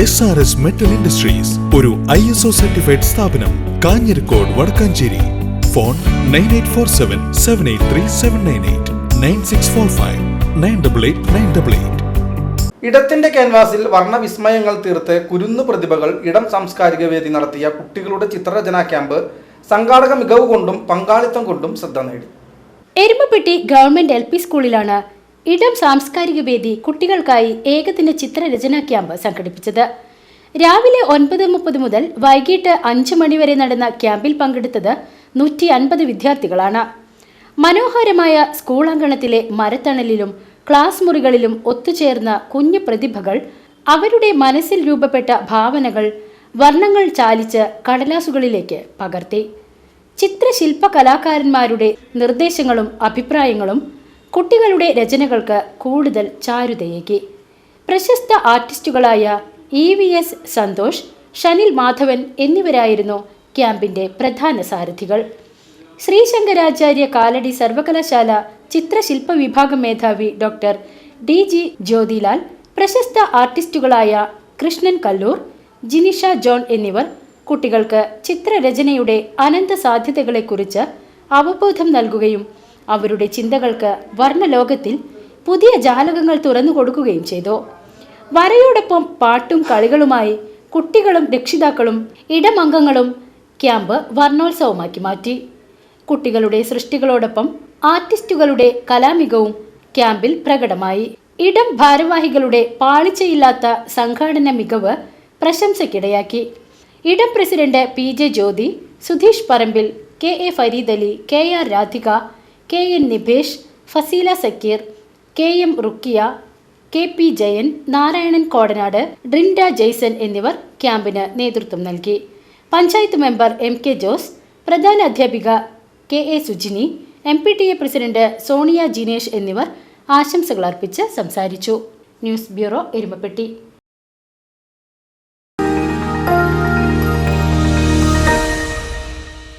S R S metal industries ഒരു I S O certified സ്ഥാപനം Kanjirakode Vadakkanchery. Phone nine eight four seven seven eight three seven nine eight nine six four five nine double eight nine double eight ഇടത്തിന്റെ ക്യാൻവാസിൽ വർണവിസ്മയങ്ങൾ തീർത്ത് കുരുന്നു പ്രതിഭകൾ ഇടം സാംസ്കാരിക വേദി നടത്തിയ കുട്ടികളുടെ ചിത്രരചനാ ക്യാമ്പ് സംഘാടക മികവ് കൊണ്ടും പങ്കാളിത്തം കൊണ്ടും ശ്രദ്ധ നേടി. എരുമപ്പെട്ടി ഗവൺമെന്റ് എൽ പി സ്കൂളിലാണ് ഇടം സാംസ്കാരിക വേദി കുട്ടികൾക്കായി ഏകദിന ചിത്രരചനാ ക്യാമ്പ് സംഘടിപ്പിച്ചത്. രാവിലെ ഒൻപത് മുപ്പത് മുതൽ വൈകിട്ട് അഞ്ച് മണിവരെ നടന്ന ക്യാമ്പിൽ പങ്കെടുത്തത് നൂറ്റി അൻപത് വിദ്യാർത്ഥികളാണ്. മനോഹരമായ സ്കൂൾ അങ്കണത്തിലെ മരത്തണലിലും ക്ലാസ് മുറികളിലും ഒത്തുചേർന്ന കുഞ്ഞു പ്രതിഭകൾ അവരുടെ മനസ്സിൽ രൂപപ്പെട്ട ഭാവനകൾ വർണങ്ങൾ ചാലിച്ച് കടലാസുകളിലേക്ക് പകർത്തി. ചിത്രശില്പ കലാകാരന്മാരുടെ നിർദ്ദേശങ്ങളും അഭിപ്രായങ്ങളും കുട്ടികളുടെ രചനകൾക്ക് കൂടുതൽ ചാരുതയേകി. പ്രശസ്ത ആർട്ടിസ്റ്റുകളായ E V S Santhosh Shanil Madhavan എന്നിവരായിരുന്നു ക്യാമ്പിന്റെ പ്രധാന സാരഥികൾ. ശ്രീശങ്കരാചാര്യ കാലടി സർവകലാശാല ചിത്രശില്പ വിഭാഗം മേധാവി ഡോക്ടർ ഡി. ജി. ജ്യോതിലാൽ പ്രശസ്ത ആർട്ടിസ്റ്റുകളായ കൃഷ്ണൻ കല്ലൂർ ജിനിഷ ജോൺ എന്നിവർ കുട്ടികൾക്ക് ചിത്രരചനയുടെ അനന്ത സാധ്യതകളെക്കുറിച്ച് അവബോധം നൽകുകയും അവരുടെ ചിന്തകൾക്ക് വർണലോകത്തിൽ പുതിയ ജാലകങ്ങൾ തുറന്നു കൊടുക്കുകയും ചെയ്തു. വരയോടൊപ്പം പാട്ടും കളികളുമായി കുട്ടികളും രക്ഷിതാക്കളും ഇടമംഗങ്ങളും ക്യാമ്പ് വർണോത്സവമാക്കി മാറ്റി. കുട്ടികളുടെ സൃഷ്ടികളോടൊപ്പം ആർട്ടിസ്റ്റുകളുടെ കലാമികവും ക്യാമ്പിൽ പ്രകടമായി. ഇടം ഭാരവാഹികളുടെ പാളിച്ചയില്ലാത്ത സംഘാടന മികവ് പ്രശംസയ്ക്കിടയാക്കി. Idam president P J Jyothi Sudheesh Parambil K A Fareedali K R Radhika K N Nibhesh Faseela Sakkeer K M Rukkiya K P Jayan Narayanan Kodanad Drinda Jaison എന്നിവർ ക്യാമ്പിന് നേതൃത്വം നൽകി. Panchayat member M K Jose പ്രധാന അധ്യാപിക K A Sujini M P T A president Sonia Jinesh എന്നിവർ ആശംസകൾ അർപ്പിച്ച് സംസാരിച്ചു. News bureau Erumapetty.